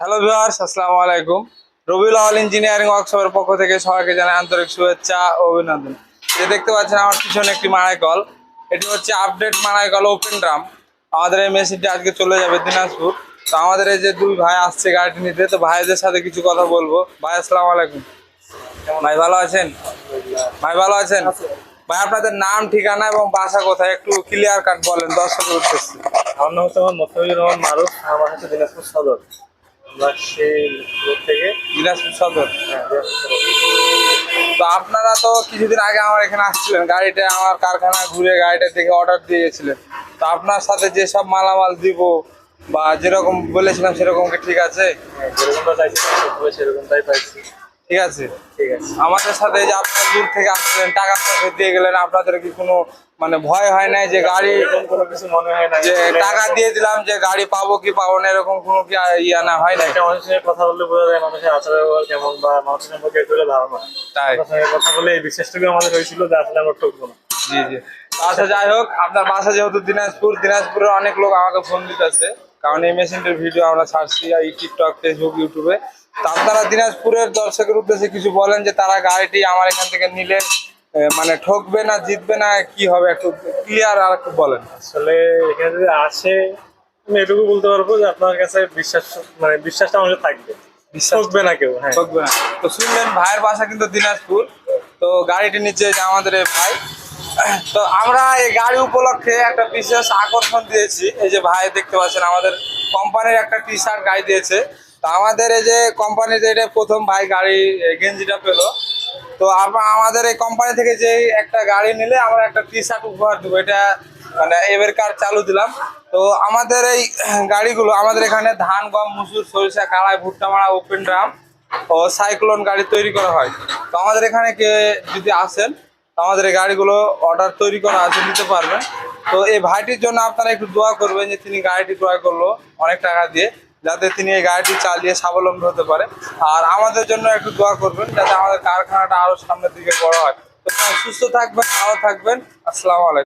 Hello viewers আসসালামু আলাইকুম। রবিউল আওয়াল engineering ওয়ার্কশপের পক্ষ থেকে সবাইকে জানাই আন্তরিক শুভেচ্ছা ও অভিনন্দন। যে দেখতে পাচ্ছেন আমার পিছনে একটি মারাই কল এটি হচ্ছে আপডেট মারাই কল ওপেন ড্রাম আমাদের এই মেশিনটি আজকে চলে যাবে দিনাজপুর। তো আমাদের এই যে দুই ভাই আসছে গাড়িটি নিতে তো ভাইদের সাথে কিছু কথা বলব। ভাই আসসালামু আলাইকুম। ভাই ভালো আছেন? ভাই ভালো আছেন? ভাই আপনাদের নাম ঠিকানা এবং বাসা কোথায়? একটু ক্লিয়ার কাট বলেন দর্শকের উদ্দেশ্যে। আমার নাম হচ্ছে আমার মোস্তাফিজুর রহমান মারুফ। আমার হচ্ছে দিনাজপুর সদর। আমরা সেই থেকে দিনাজপুর সদর। হ্যাঁ, দিনাজপুর সদর। তো আপনারা তো কিছুদিন আগে আমার এখানে আসছিলেন গাড়িটা আমার কারখানা ঘুরে গাড়িটা দেখে অর্ডার দিয়ে গেছিলেন। তো আপনার সাথে যেসব মালামাল দিব বা যেরকম বলেছিলাম সেরকম কি ঠিক আছে? হ্যাঁ, যেরকমটা চাইছি সেরকমটাই পাইছি। ঠিক আছে? ঠিক আছে আমাদের সাথে যে আপনারা দূর থেকে আসছিলেন টাকা পয়সা দিয়ে গেলেন আপনাদের কি কোনো মানে ভয় হয় নাই যে গাড়ি কোনো কিছু মনে হয় না যে টাকা দিয়ে দিলাম যে গাড়ি পাবো কি পাবো না এরকম কোনো কি ইয়া না হয় না একটা মানুষের সঙ্গে কথা বললে বোঝা যায় মানুষের আচার ব্যবহার কেমন বা মানুষের সম্পর্কে একটু ধারণা তাই। কথা বলে এই বিশ্বাসটুকু আমাদের হয়েছিল যে আসলে আমরা ঠকবো না। জি জি। আচ্ছা যাই হোক আপনার বাসা যেহেতু দিনাজপুর দিনাজপুরের অনেক লোক আমাকে ফোন দিতেছে। কারণ এই মেশিনটার ভিডিও আমরা ছাড়ছি এই টিকটক ফেসবুক ইউটিউবে আপনারা দিনাজপুরের দর্শকের উদ্দেশ্যে কিছু বলেন যে তারা গাড়িটি আমার এখান থেকে নিলে মানে ঠকবে না জিতবে না কি হবে একটু ক্লিয়ার আর একটু বলেন। আসলে এখানে যদি আসে আমি এটুকু বলতে পারব যে আপনার কাছে বিশ্বাস মানে বিশ্বাসটা আমাদের থাকবে। বিশ্বাস ঠকবে না কেউ হ্যাঁ। ঠকবে না। তো শুনলেন ভাইয়ের বাসা কিন্তু দিনাজপুর। তো গাড়িটি নিচে যে আমাদের ভাই তো আমরা এই গাড়ি উপলক্ষে একটা বিশেষ আকর্ষণ দিয়েছি। এই যে ভাই দেখতে পাচ্ছেন, আমাদের কোম্পানির একটা টি শার্ট গাড়ি দিয়েছে। তো আমাদের এই যে কোম্পানিতে এটা প্রথম ভাই গাড়ি গেঞ্জিটা পেল। তো আমাদের এই কোম্পানি থেকে যে একটা গাড়ি নিলে আমরা একটা টি শার্ট উপহার দেবো। এটা মানে এবার কার চালু দিলাম। তো আমাদের এই গাড়িগুলো, আমাদের এখানে ধান, গম, মুসুর, সরিষা, কালাই, ভুট্টা মারা, ওপেন ড্রাম ও সাইক্লোন গাড়ি তৈরি করা হয়। তো আমাদের এখানে কে যদি আসেন আমাদের এই গাড়িগুলো অর্ডার তৈরি করা আছে, নিতে পারবেন তো এই ভাইটির জন্য আপনারা একটু দোয়া করবেন যে তিনি গাড়িটি ক্রয় করল অনেক টাকা দিয়ে, যাতে তিনি এই গাড়িটি চালিয়ে স্বাবলম্বী হতে পারে। আর আমাদের জন্য একটু দোয়া করবেন যাতে আমাদের কারখানাটা আরও সামনের দিকে বড় হয়। তো সুস্থ থাকবেন, ভালো থাকবেন। আসসালামু আলাইকুম।